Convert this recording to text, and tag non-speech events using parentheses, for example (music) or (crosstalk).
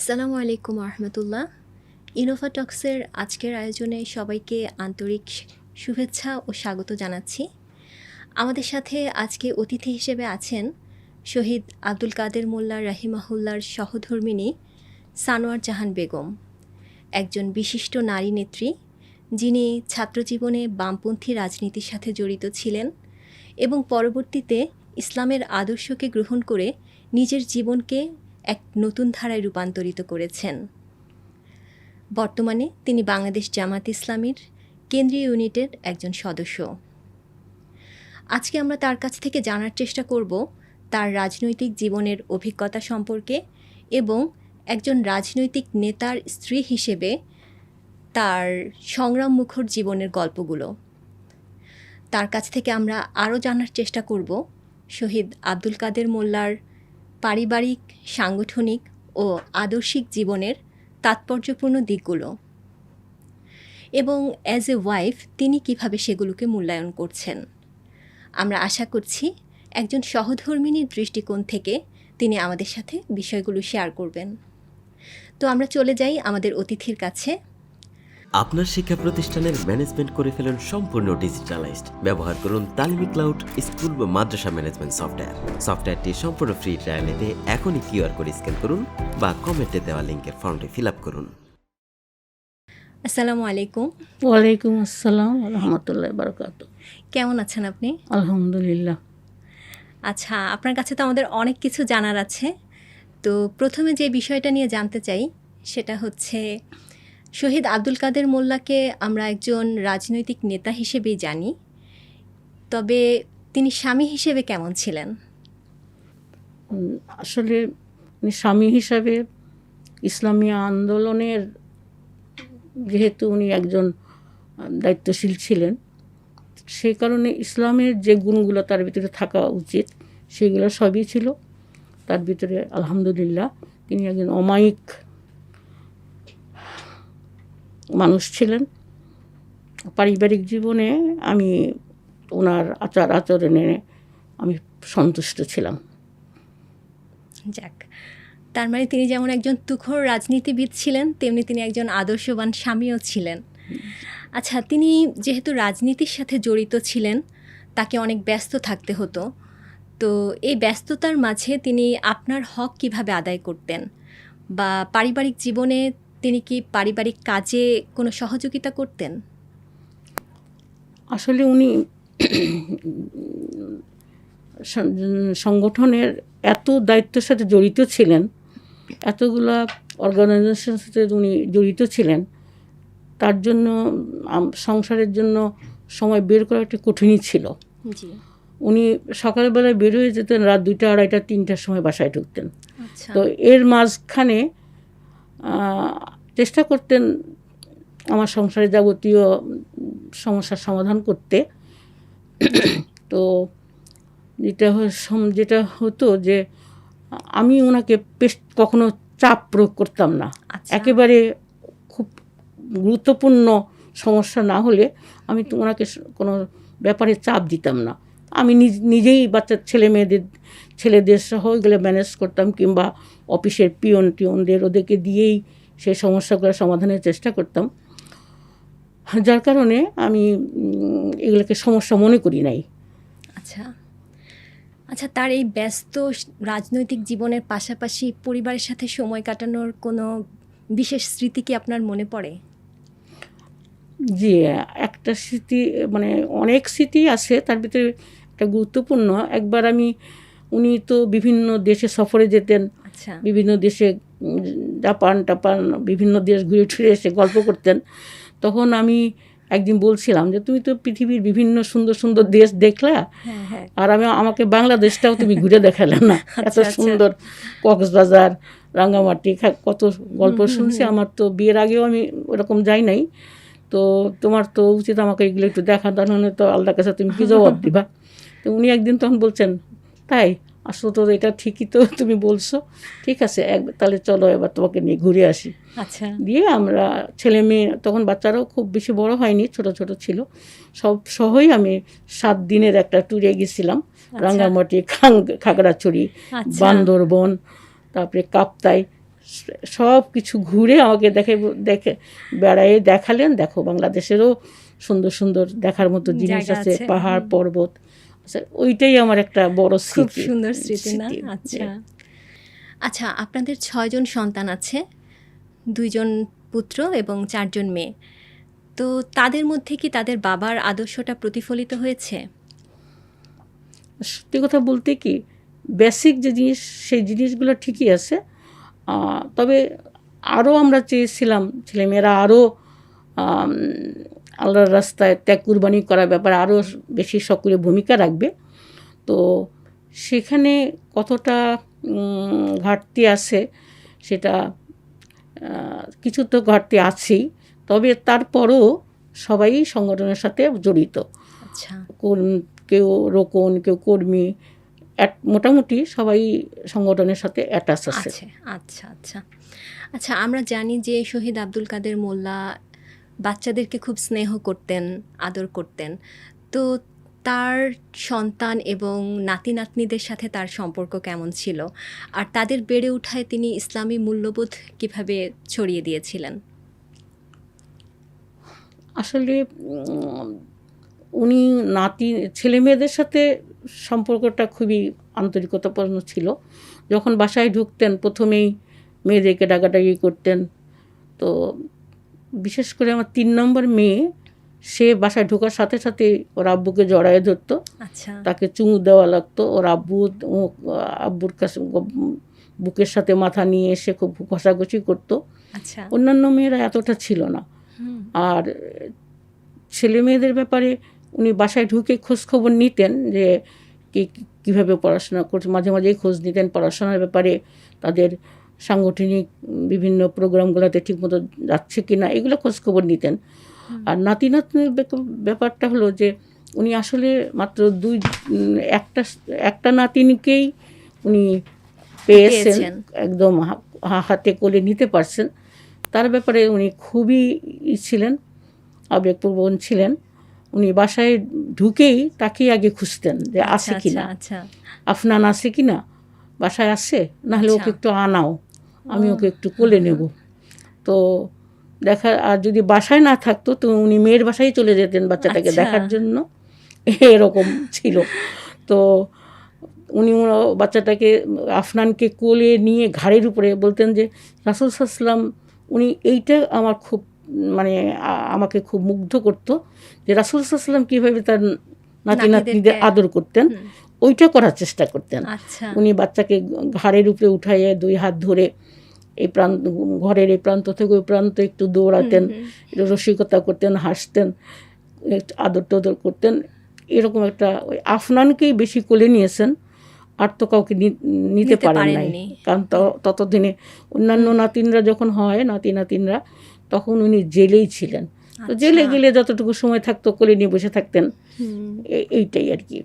আসসালামু আলাইকুম রহমতুল্লাহ। ইনোভা টক্সের আজকের আয়োজনে সবাইকে আন্তরিক শুভেচ্ছা ও স্বাগত জানাচ্ছি। আমাদের সাথে আজকে অতিথি হিসেবে আছেন শহীদ আব্দুল কাদের মোল্লা রাহিমাহুল্লার সহধর্মিণী সানোয়ার জাহান বেগম। একজন বিশিষ্ট নারী নেত্রী, যিনি ছাত্রজীবনে বামপন্থী রাজনীতির সাথে জড়িত ছিলেন এবং পরবর্তীতে ইসলামের আদর্শকে গ্রহণ করে নিজের জীবনকে এক নতুন ধারায় রূপান্তরিত করেছেন। বর্তমানে তিনি বাংলাদেশ জামাত ইসলামীর কেন্দ্রীয় ইউনিটের একজন সদস্য। আজকে আমরা তার কাছ থেকে জানার চেষ্টা করব তার রাজনৈতিক জীবনের অভিজ্ঞতা সম্পর্কে এবং একজন রাজনৈতিক নেতার স্ত্রী হিসেবে তার সংগ্রাম মুখর জীবনের গল্পগুলো। তার কাছ থেকে আমরা আরও জানার চেষ্টা করব শহীদ আব্দুল কাদের মোল্লার পারিবারিক, সাংগঠনিক ও আদর্শিক জীবনের তাৎপর্যপূর্ণ দিকগুলো এবং অ্যাজ এ ওয়াইফ তিনি কীভাবে সেগুলোকে মূল্যায়ন করছেন। আমরা আশা করছি একজন সহধর্মিনীর দৃষ্টিকোণ থেকে তিনি আমাদের সাথে বিষয়গুলো শেয়ার করবেন। তো আমরা চলে যাই আমাদের অতিথির কাছে। আপনার শিক্ষা প্রতিষ্ঠানের ম্যানেজমেন্ট করে ফেলুন সম্পূর্ণ ডিজিটালাইজড ব্যবহার করুন তালিমি ক্লাউড স্কুল বা মাদ্রাসা ম্যানেজমেন্ট সফটওয়্যার সফটওয়্যারটি সম্পূর্ণ ফ্রি ট্রায়াল নিতে এখনই কিউআর কোড স্ক্যান করুন বা কমেন্টে দেওয়া লিঙ্কের ফর্মটি ফিল আপ করুন। আসসালামু আলাইকুম। ওয়ালাইকুম আসসালাম রহমতুল্লাহ বারকাত। কেমন আছেন আপনি? আলহামদুলিল্লাহ। আচ্ছা আপনার কাছে তো আমাদের অনেক কিছু জানার আছে। তো প্রথমে যে বিষয়টা নিয়ে জানতে চাই সেটা হচ্ছে শহীদ আব্দুল কাদের মোল্লাকে আমরা একজন রাজনৈতিক নেতা হিসেবেই জানি। তবে তিনি স্বামী হিসেবে কেমন ছিলেন? আসলে স্বামী হিসাবে ইসলামী আন্দোলনের যেহেতু উনি একজন দায়িত্বশীল ছিলেন, সেই কারণে ইসলামের যে গুণগুলো তার ভিতরে থাকা উচিত, সেগুলো সবই ছিল। তার ভিতরে আলহামদুলিল্লাহ তিনি একজন অমায়িক মানুষ ছিলেন। পারিবারিক জীবনে আমি ওনার আচার আচরণে আমি সন্তুষ্ট ছিলাম। যাক, তার মানে তিনি যেমন একজন তুখর রাজনীতিবিদ ছিলেন, তেমনি তিনি একজন আদর্শবান স্বামীও ছিলেন। আচ্ছা তিনি যেহেতু রাজনীতির সাথে জড়িত ছিলেন, তাকে অনেক ব্যস্ত থাকতে হতো। তো এই ব্যস্ততার মাঝে তিনি আপনার হক কীভাবে আদায় করতেন? বা পারিবারিক জীবনে তিনি কি পারিবারিক কাজে কোনো সহযোগিতা করতেন? আসলে উনি সংগঠনের এত দায়িত্বের সাথে জড়িত ছিলেন এতগুলা অর্গানাইজেশনের সাথে উনি জড়িত ছিলেন তার জন্য সংসারের জন্য সময় বের করা একটা কঠিনই ছিল। উনি সকালবেলায় বের হয়ে যেতেন রাত দুইটা আড়াইটা তিনটার সময় বাসায় ঢুকতেন। আচ্ছা। তো এর মাঝখানে চেষ্টা করতেন আমার সংসারে যাবতীয় সমস্যার সমাধান করতে। তো যেটা যেটা হতো যে আমি ওনাকে বেশ কখনো চাপ প্রয়োগ করতাম না। আচ্ছা। একেবারে খুব গুরুত্বপূর্ণ সমস্যা না হলে আমি তো ওনাকে কোনো ব্যাপারে চাপ দিতাম না। আমি নিজ- নিজেই বাচ্চার ছেলে মেয়েদের ছেলেদের সহ এগুলো ম্যানেজ করতাম কিংবা অফিসের পিয়ন টিয়নদের ওদেরকে দিয়েই সেই সমস্যাগুলো সমাধানের চেষ্টা করতাম। যার কারণে আমি এগুলোকে সমস্যা মনে করি নাই। আচ্ছা। আচ্ছা তার এই ব্যস্ত রাজনৈতিক জীবনের পাশাপাশি পরিবারের সাথে সময় কাটানোর কোনো বিশেষ স্মৃতি কি আপনার মনে পড়ে? যে একটা স্মৃতি মানে অনেক স্মৃতি আছে তার ভিতরে একটা গুরুত্বপূর্ণ। একবার আমি উনি তো বিভিন্ন দেশে সফরে যেতেন আচ্ছা। বিভিন্ন দেশে জাপান টাপান বিভিন্ন দেশ ঘুরে ফিরে এসে গল্প করতেন। তখন আমি একদিন বলছিলাম যে তুমি তো পৃথিবীর বিভিন্ন সুন্দর সুন্দর দেশ দেখলা? হ্যাঁ হ্যাঁ। আর আমি আমাকে বাংলাদেশটাও তুমি ঘুরে দেখালে না। (laughs) এত আচ্ছা, আচ্ছা। সুন্দর কক্সবাজার রাঙ্গামাটি কত গল্প শুনছি। আমার তো বিয়ের আগেও আমি ওরকম যাই নাই। তো তোমার তো উচিত আমাকে এগুলো একটু দেখা তাহলে তো আল্লাহর কাছে তুমি কি জবাব দিবা? উনি একদিন তখন বলছেন তাই? আসলে তো এটা ঠিকই তো তুমি বলছো। ঠিক আছে এক তাহলে চলো এবার তোমাকে নিয়ে ঘুরে আসি। আচ্ছা। দিয়ে আমরা ছেলে মেয়ে তখন বাচ্চারাও খুব বেশি বড় হয়নি ছোট ছোট ছিল। সব সহই আমি সাত দিনের একটা ট্যুরে গেছিলাম। রাঙ্গামাটি খাং খাগড়াছড়ি আচ্ছা। বান্দরবন তারপরে কাপ্তাই সব কিছু ঘুরে আমাকে দেখে দেখে বেড়ায়ে দেখালেন। দেখো বাংলাদেশেরও সুন্দর সুন্দর দেখার মতো জিনিস আছে পাহাড় পর্বত। আচ্ছা ওইটাই আমার একটা বড় খুব স্মৃতি। সুন্দর স্মৃতি না? আচ্ছা। আচ্ছা। আপনাদের ছয়জন সন্তান আছে দুইজন পুত্র এবং চারজন মেয়ে। তো তাদের মধ্যে কি তাদের বাবার আদর্শটা প্রতিফলিত হয়েছে? সত্যি কথা বলতে কি বেসিক যে জিনিস সেই জিনিসগুলো ঠিকই আছে। তবে আরও আমরা চেয়েছিলাম ছেলেমেয়েরা আরও আল্লাহর রাস্তায় ত্যাগ কুরবানি করার ব্যাপারে আরও বেশি সক্রিয় ভূমিকা রাখবে। তো সেখানে কতটা ঘাটতি আছে সেটা কিছু তো ঘাটতি আছেই তবে তারপরও সবাই সংগঠনের সাথে জড়িত। আচ্ছা। কেউ রোকন কেউ কর্মী মোটামুটি সবাই সংগঠনের সাথে অ্যাটাচ আছে। আছে আচ্ছা আচ্ছা। আচ্ছা আমরা জানি যে শহীদ আব্দুল কাদের মোল্লা বাচ্চাদেরকে খুব স্নেহ করতেন, আদর করতেন। তো তার সন্তান এবং নাতি নাতনিদের সাথে তার সম্পর্ক কেমন ছিল? আর তাদের বেড়ে ওঠায় তিনি ইসলামী মূল্যবোধ কীভাবে ছড়িয়ে দিয়েছিলেন? আসলে উনি নাতি ছেলে মেয়েদের সাথে সম্পর্কটা খুবই আন্তরিকতাপূর্ণ ছিল। যখন বাসায় ঢুকতেন, প্রথমেই মেয়েদেরকে ডাকাডাকি করতেন। তো বিশেষ করে আমার তিন নম্বর মেয়ে সে বাসায় ঢোকার সাথে সাথে ওর আব্বুকে জড়ায় ধরতো। আচ্ছা। তাকে চুমু দেওয়া লাগতো। ওর আব্বু আব্বুর কাছে বুকের সাথে মাথা নিয়ে এসে খুব ঘষাঘষি করতো। আচ্ছা। অন্যান্য মেয়েরা এতটা ছিল না। আর ছেলে মেয়েদের ব্যাপারে উনি বাসায় ঢুকে খোঁজ খবর নিতেন যে কি কীভাবে পড়াশোনা করছে মাঝে মাঝেই খোঁজ নিতেন পড়াশোনার ব্যাপারে। তাদের সাংগঠনিক বিভিন্ন প্রোগ্রামগুলোতে ঠিকমতো যাচ্ছে কি না এগুলো খোঁজখবর নিতেন। আর নাতি নাতনির ব্যাপারটা হলো যে উনি আসলে মাত্র দুই একটা একটা নাতিনিকেই উনি পেয়েছেন। একদম হাতে কোলে নিতে পারছেন। তার ব্যাপারে উনি খুবই ই ছিলেন আবেগপ্রবণ ছিলেন। উনি বাসায় ঢুকেই তাকেই আগে খুঁজতেন যে আছে আচ্ছা কি আচ্ছা না আচ্ছা। আফনান আছে কি না বাসায় আছে? নাহলে ওকে আচ্ছা। একটু আনাও। আমি ওকে একটু কোলে নেব। তো দেখা আর যদি বাসায় না থাকতো তো উনি মেয়ের বাসায় চলে যেতেন বাচ্চাটাকে আচ্ছা। দেখার জন্য। এরকম ছিল। তো উনি বাচ্চাটাকে আফনানকে কোলে নিয়ে ঘাড়ের উপরে বলতেন যে রাসুল সাল্লাম উনি এইটা আমার খুব মানে আমাকে খুব মুগ্ধ করতো যে রাসুল সাল্লাম কীভাবে তার নাতি নাতনিদের আদর করতেন ওইটা করার চেষ্টা করতেন। আচ্ছা। উনি বাচ্চাকে ঘাড়ের উপরে উঠাইয়ে দুই হাত ধরে এই প্রান্ত ঘরের এই প্রান্ত থেকে ওই প্রান্ত একটু দৌড়াতেন রসিকতা করতেন হাসতেন একটু আদর টদর করতেন। এরকম একটা ওই আফনানকেই বেশি কোলে নিয়েছেন আর তো কাউকে নিতে পারেন নাই। কারণ ত- ততদিনে অন্যান্য নাতিনরা যখন হয় নাতি নাতিনরা তখন উনি জেলেই ছিলেন। তো জেলে আচ্ছা। গেলে যতটুকু সময় থাকতো কোলে নিয়ে বসে থাকতেন। এইটাই আর কি।